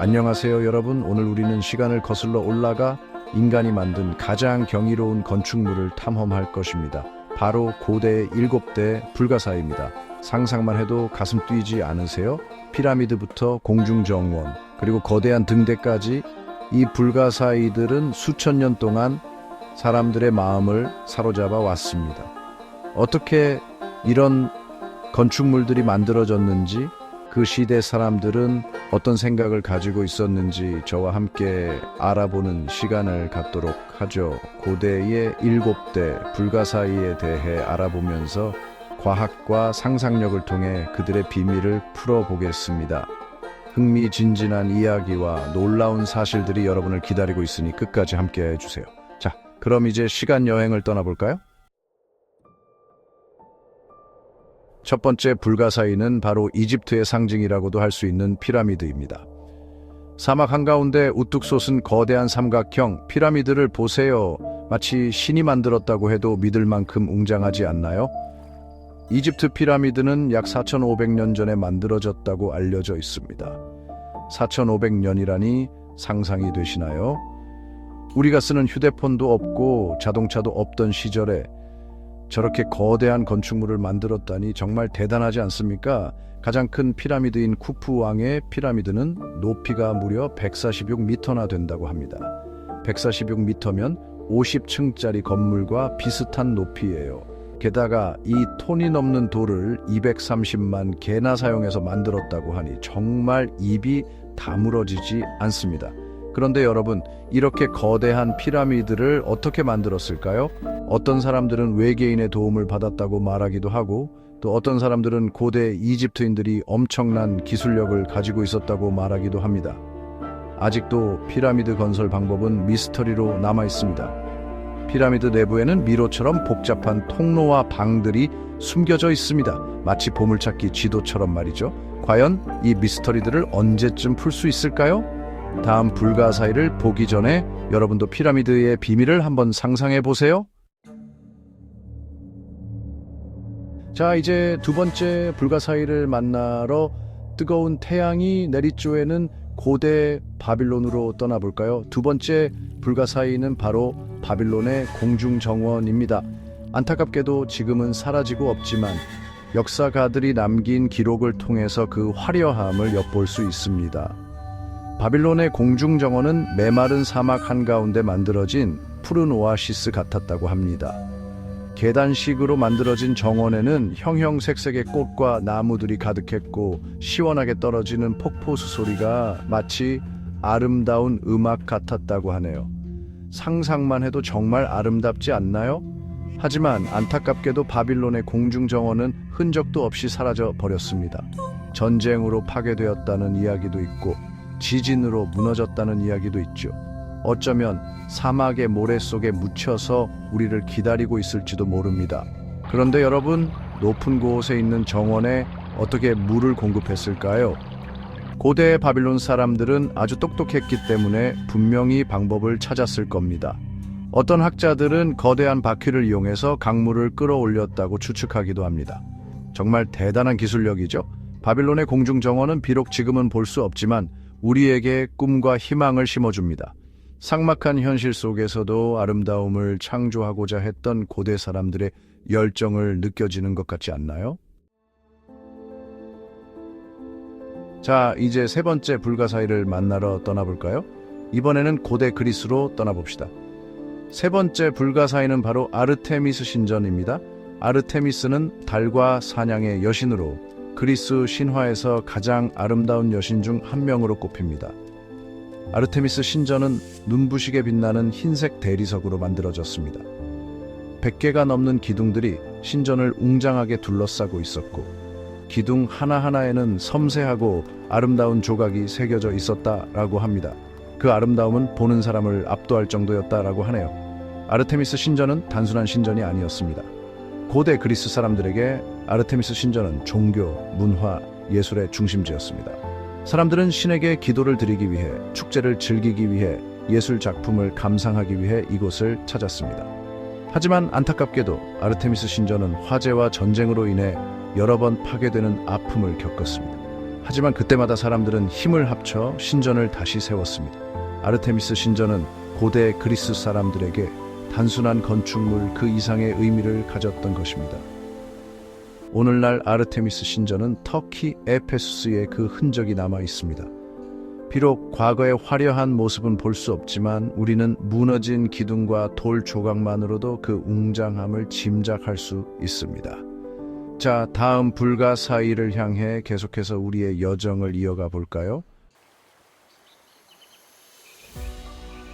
안녕하세요 여러분. 오늘 우리는 시간을 거슬러 올라가 인간이 만든 가장 경이로운 건축물을 탐험할 것입니다. 바로 고대의 일곱 대 불가사입니다. 상상만 해도 가슴 뛰지 않으세요? 피라미드부터 공중정원 그리고 거대한 등대까지 이 불가사의들은 수천 년 동안 사람들의 마음을 사로잡아 왔습니다. 어떻게 이런 건축물들이 만들어졌는지 그 시대 사람들은 어떤 생각을 가지고 있었는지 저와 함께 알아보는 시간을 갖도록 하죠. 고대의 일곱 대 불가사의에 대해 알아보면서 과학과 상상력을 통해 그들의 비밀을 풀어보겠습니다. 흥미진진한 이야기와 놀라운 사실들이 여러분을 기다리고 있으니 끝까지 함께 해주세요. 자, 그럼 이제 시간 여행을 떠나볼까요? 첫 번째 불가사의는 바로 이집트의 상징이라고도 할 수 있는 피라미드입니다. 사막 한가운데 우뚝 솟은 거대한 삼각형 피라미드를 보세요. 마치 신이 만들었다고 해도 믿을 만큼 웅장하지 않나요? 이집트 피라미드는 약 4,500년 전에 만들어졌다고 알려져 있습니다. 4,500년이라니 상상이 되시나요? 우리가 쓰는 휴대폰도 없고 자동차도 없던 시절에 저렇게 거대한 건축물을 만들었다니 정말 대단하지 않습니까? 가장 큰 피라미드인 쿠프 왕의 피라미드는 높이가 무려 146m나 된다고 합니다. 146m면 50층짜리 건물과 비슷한 높이예요. 게다가 이 톤이 넘는 돌을 230만 개나 사용해서 만들었다고 하니 정말 입이 다물어지지 않습니다. 그런데 여러분, 이렇게 거대한 피라미드를 어떻게 만들었을까요? 어떤 사람들은 외계인의 도움을 받았다고 말하기도 하고 또 어떤 사람들은 고대 이집트인들이 엄청난 기술력을 가지고 있었다고 말하기도 합니다. 아직도 피라미드 건설 방법은 미스터리로 남아 있습니다. 피라미드 내부에는 미로처럼 복잡한 통로와 방들이 숨겨져 있습니다. 마치 보물찾기 지도처럼 말이죠. 과연 이 미스터리들을 언제쯤 풀 수 있을까요? 다음 불가사의를 보기 전에 여러분도 피라미드의 비밀을 한번 상상해 보세요. 자, 이제 두 번째 불가사의를 만나러 뜨거운 태양이 내리쬐는 고대 바빌론으로 떠나볼까요? 두 번째 불가사의는 바로 바빌론의 공중정원입니다. 안타깝게도 지금은 사라지고 없지만 역사가들이 남긴 기록을 통해서 그 화려함을 엿볼 수 있습니다. 바빌론의 공중 정원은 메마른 사막 한가운데 만들어진 푸른 오아시스 같았다고 합니다. 계단식으로 만들어진 정원에는 형형색색의 꽃과 나무들이 가득했고 시원하게 떨어지는 폭포수 소리가 마치 아름다운 음악 같았다고 하네요. 상상만 해도 정말 아름답지 않나요? 하지만 안타깝게도 바빌론의 공중 정원은 흔적도 없이 사라져 버렸습니다. 전쟁으로 파괴되었다는 이야기도 있고 지진으로 무너졌다는 이야기도 있죠. 어쩌면 사막의 모래 속에 묻혀서 우리를 기다리고 있을지도 모릅니다. 그런데 여러분, 높은 곳에 있는 정원에 어떻게 물을 공급했을까요? 고대 바빌론 사람들은 아주 똑똑했기 때문에 분명히 방법을 찾았을 겁니다. 어떤 학자들은 거대한 바퀴를 이용해서 강물을 끌어올렸다고 추측하기도 합니다. 정말 대단한 기술력이죠. 바빌론의 공중 정원은 비록 지금은 볼 수 없지만 우리에게 꿈과 희망을 심어줍니다. 삭막한 현실 속에서도 아름다움을 창조하고자 했던 고대 사람들의 열정을 느껴지는 것 같지 않나요? 자, 이제 세 번째 불가사의를 만나러 떠나볼까요? 이번에는 고대 그리스로 떠나봅시다. 세 번째 불가사의는 바로 아르테미스 신전입니다. 아르테미스는 달과 사냥의 여신으로 그리스 신화에서 가장 아름다운 여신 중 한 명으로 꼽힙니다. 아르테미스 신전은 눈부시게 빛나는 흰색 대리석으로 만들어졌습니다. 100개가 넘는 기둥들이 신전을 웅장하게 둘러싸고 있었고 기둥 하나하나에는 섬세하고 아름다운 조각이 새겨져 있었다라고 합니다. 그 아름다움은 보는 사람을 압도할 정도였다라고 하네요. 아르테미스 신전은 단순한 신전이 아니었습니다. 고대 그리스 사람들에게 아르테미스 신전은 종교, 문화, 예술의 중심지였습니다. 사람들은 신에게 기도를 드리기 위해 축제를 즐기기 위해 예술 작품을 감상하기 위해 이곳을 찾았습니다. 하지만 안타깝게도 아르테미스 신전은 화재와 전쟁으로 인해 여러 번 파괴되는 아픔을 겪었습니다. 하지만 그때마다 사람들은 힘을 합쳐 신전을 다시 세웠습니다. 아르테미스 신전은 고대 그리스 사람들에게 단순한 건축물 그 이상의 의미를 가졌던 것입니다. 오늘날 아르테미스 신전은 터키 에페수스의 그 흔적이 남아 있습니다. 비록 과거의 화려한 모습은 볼 수 없지만 우리는 무너진 기둥과 돌 조각만으로도 그 웅장함을 짐작할 수 있습니다. 자, 다음 불가사의를 향해 계속해서 우리의 여정을 이어가 볼까요?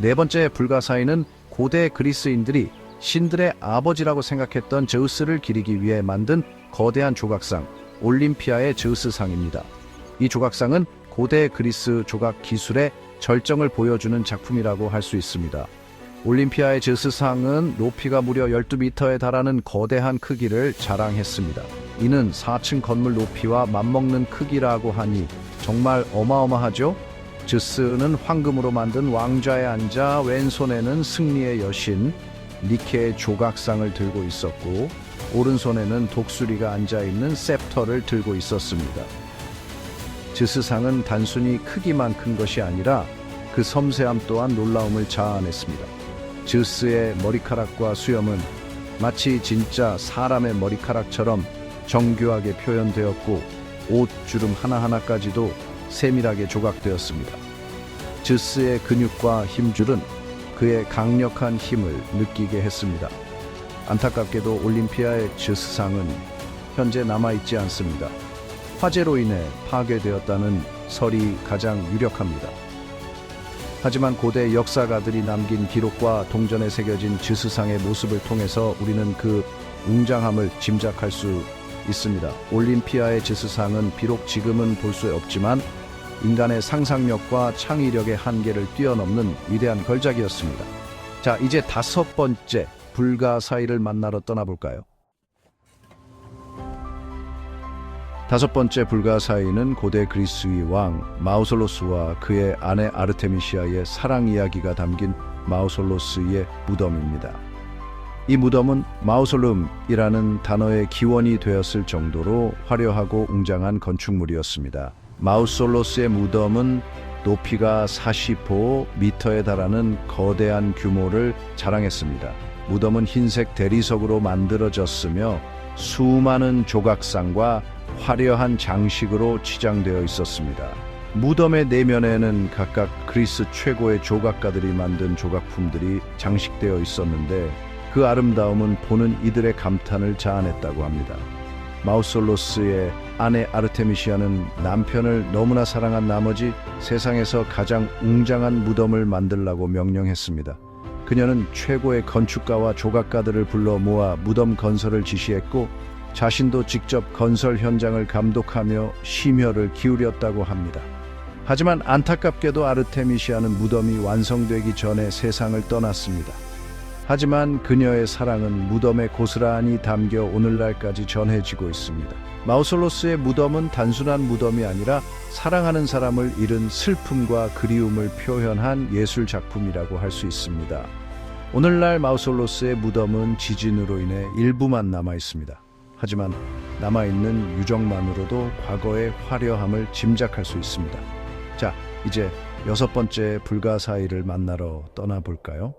네 번째 불가사의는 고대 그리스인들이 신들의 아버지라고 생각했던 제우스를 기리기 위해 만든 거대한 조각상, 올림피아의 제우스상입니다. 이 조각상은 고대 그리스 조각 기술의 절정을 보여주는 작품이라고 할 수 있습니다. 올림피아의 제우스상은 높이가 무려 12m에 달하는 거대한 크기를 자랑했습니다. 이는 4층 건물 높이와 맞먹는 크기라고 하니 정말 어마어마하죠? 제우스는 황금으로 만든 왕좌에 앉아 왼손에는 승리의 여신 니케의 조각상을 들고 있었고 오른손에는 독수리가 앉아 있는 셉터를 들고 있었습니다. 제스상은 단순히 크기만 큰 것이 아니라 그 섬세함 또한 놀라움을 자아냈습니다. 제우스의 머리카락과 수염은 마치 진짜 사람의 머리카락처럼 정교하게 표현되었고 옷 주름 하나하나까지도 세밀하게 조각되었습니다. 제우스의 근육과 힘줄은 그의 강력한 힘을 느끼게 했습니다. 안타깝게도 올림피아의 제우스상은 현재 남아있지 않습니다. 화재로 인해 파괴되었다는 설이 가장 유력합니다. 하지만 고대 역사가들이 남긴 기록과 동전에 새겨진 지수상의 모습을 통해서 우리는 그 웅장함을 짐작할 수 있습니다. 올림피아의 지수상은 비록 지금은 볼 수 없지만 인간의 상상력과 창의력의 한계를 뛰어넘는 위대한 걸작이었습니다. 자, 이제 다섯 번째 불가사의를 만나러 떠나볼까요? 다섯 번째 불가사의는 고대 그리스의 왕 마우솔로스와 그의 아내 아르테미시아의 사랑 이야기가 담긴 마우솔로스의 무덤입니다. 이 무덤은 마우솔룸이라는 단어의 기원이 되었을 정도로 화려하고 웅장한 건축물이었습니다. 마우솔로스의 무덤은 높이가 45m에 달하는 거대한 규모를 자랑했습니다. 무덤은 흰색 대리석으로 만들어졌으며 수많은 조각상과 화려한 장식으로 치장되어 있었습니다. 무덤의 내면에는 각각 그리스 최고의 조각가들이 만든 조각품들이 장식되어 있었는데 그 아름다움은 보는 이들의 감탄을 자아냈다고 합니다. 마우솔로스의 아내 아르테미시아는 남편을 너무나 사랑한 나머지 세상에서 가장 웅장한 무덤을 만들라고 명령했습니다. 그녀는 최고의 건축가와 조각가들을 불러 모아 무덤 건설을 지시했고 자신도 직접 건설 현장을 감독하며 심혈을 기울였다고 합니다. 하지만 안타깝게도 아르테미시아는 무덤이 완성되기 전에 세상을 떠났습니다. 하지만 그녀의 사랑은 무덤에 고스란히 담겨 오늘날까지 전해지고 있습니다. 마우솔로스의 무덤은 단순한 무덤이 아니라 사랑하는 사람을 잃은 슬픔과 그리움을 표현한 예술 작품이라고 할 수 있습니다. 오늘날 마우솔로스의 무덤은 지진으로 인해 일부만 남아 있습니다. 하지만 남아있는 유적만으로도 과거의 화려함을 짐작할 수 있습니다. 자, 이제 여섯 번째 불가사의를 만나러 떠나볼까요?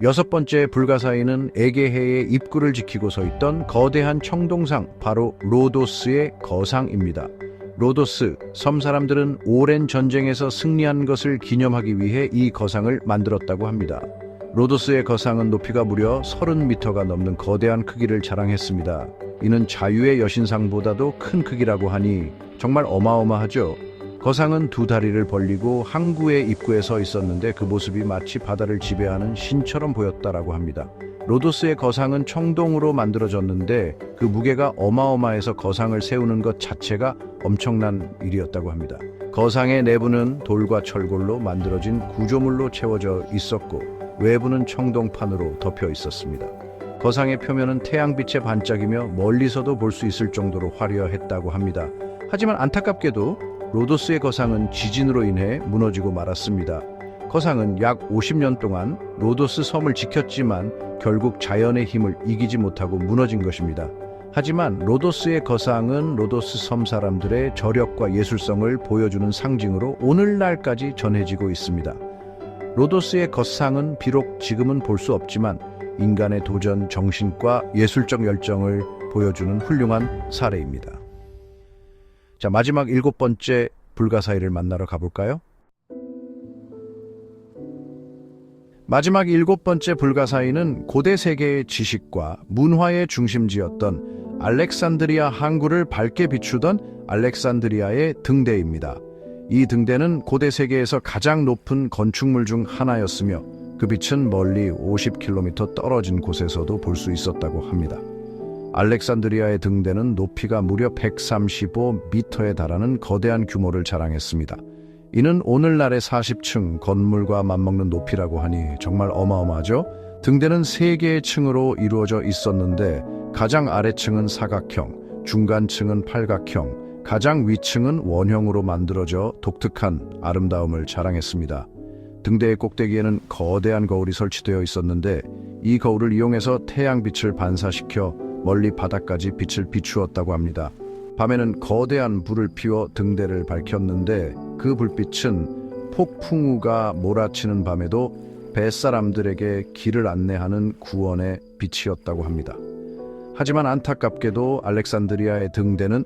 여섯 번째 불가사의는 에게해의 입구를 지키고 서 있던 거대한 청동상, 바로 로도스의 거상입니다. 로도스, 섬 사람들은 오랜 전쟁에서 승리한 것을 기념하기 위해 이 거상을 만들었다고 합니다. 로도스의 거상은 높이가 무려 30m가 넘는 거대한 크기를 자랑했습니다. 이는 자유의 여신상보다도 큰 크기라고 하니 정말 어마어마하죠. 거상은 두 다리를 벌리고 항구의 입구에 서 있었는데 그 모습이 마치 바다를 지배하는 신처럼 보였다라고 합니다. 로도스의 거상은 청동으로 만들어졌는데 그 무게가 어마어마해서 거상을 세우는 것 자체가 엄청난 일이었다고 합니다. 거상의 내부는 돌과 철골로 만들어진 구조물로 채워져 있었고 외부는 청동판으로 덮여 있었습니다. 거상의 표면은 태양빛의 반짝이며 멀리서도 볼 수 있을 정도로 화려했다고 합니다. 하지만 안타깝게도 로도스의 거상은 지진으로 인해 무너지고 말았습니다. 거상은 약 50년 동안 로도스 섬을 지켰지만 결국 자연의 힘을 이기지 못하고 무너진 것입니다. 하지만 로도스의 거상은 로도스 섬 사람들의 저력과 예술성을 보여주는 상징으로 오늘날까지 전해지고 있습니다. 로도스의 거상은 비록 지금은 볼 수 없지만 인간의 도전 정신과 예술적 열정을 보여주는 훌륭한 사례입니다. 자, 마지막 일곱 번째 불가사의를 만나러 가볼까요? 마지막 일곱 번째 불가사의는 고대 세계의 지식과 문화의 중심지였던 알렉산드리아 항구를 밝게 비추던 알렉산드리아의 등대입니다. 이 등대는 고대 세계에서 가장 높은 건축물 중 하나였으며 그 빛은 멀리 50km 떨어진 곳에서도 볼 수 있었다고 합니다. 알렉산드리아의 등대는 높이가 무려 135m에 달하는 거대한 규모를 자랑했습니다. 이는 오늘날의 40층 건물과 맞먹는 높이라고 하니 정말 어마어마하죠? 등대는 세 개의 층으로 이루어져 있었는데 가장 아래층은 사각형, 중간층은 팔각형, 가장 위층은 원형으로 만들어져 독특한 아름다움을 자랑했습니다. 등대의 꼭대기에는 거대한 거울이 설치되어 있었는데 이 거울을 이용해서 태양빛을 반사시켜 멀리 바닥까지 빛을 비추었다고 합니다. 밤에는 거대한 불을 피워 등대를 밝혔는데 그 불빛은 폭풍우가 몰아치는 밤에도 뱃사람들에게 길을 안내하는 구원의 빛이었다고 합니다. 하지만 안타깝게도 알렉산드리아의 등대는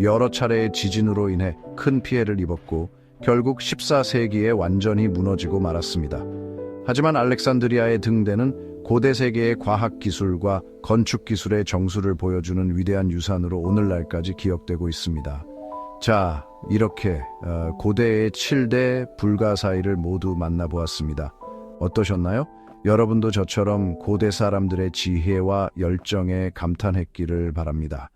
여러 차례의 지진으로 인해 큰 피해를 입었고 결국 14세기에 완전히 무너지고 말았습니다. 하지만 알렉산드리아의 등대는 고대 세계의 과학 기술과 건축 기술의 정수를 보여주는 위대한 유산으로 오늘날까지 기억되고 있습니다. 자, 이렇게 어, 고대의 7대 불가사의를 모두 만나보았습니다. 어떠셨나요? 여러분도 저처럼 고대 사람들의 지혜와 열정에 감탄했기를 바랍니다.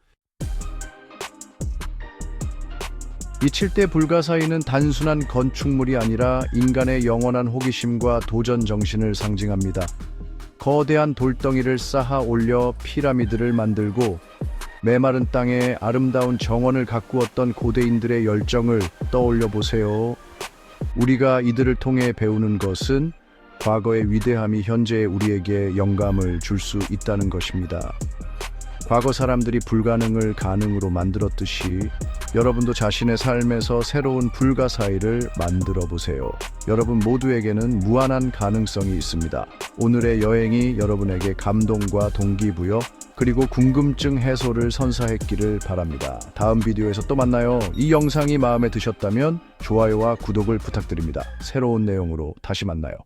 이 7대 불가사의는 단순한 건축물이 아니라 인간의 영원한 호기심과 도전 정신을 상징합니다. 거대한 돌덩이를 쌓아 올려 피라미드를 만들고 메마른 땅에 아름다운 정원을 가꾸었던 고대인들의 열정을 떠올려 보세요. 우리가 이들을 통해 배우는 것은 과거의 위대함이 현재의 우리에게 영감을 줄 수 있다는 것입니다. 과거 사람들이 불가능을 가능으로 만들었듯이 여러분도 자신의 삶에서 새로운 불가사의를 만들어 보세요. 여러분 모두에게는 무한한 가능성이 있습니다. 오늘의 여행이 여러분에게 감동과 동기부여 그리고 궁금증 해소를 선사했기를 바랍니다. 다음 비디오에서 또 만나요. 이 영상이 마음에 드셨다면 좋아요와 구독을 부탁드립니다. 새로운 내용으로 다시 만나요.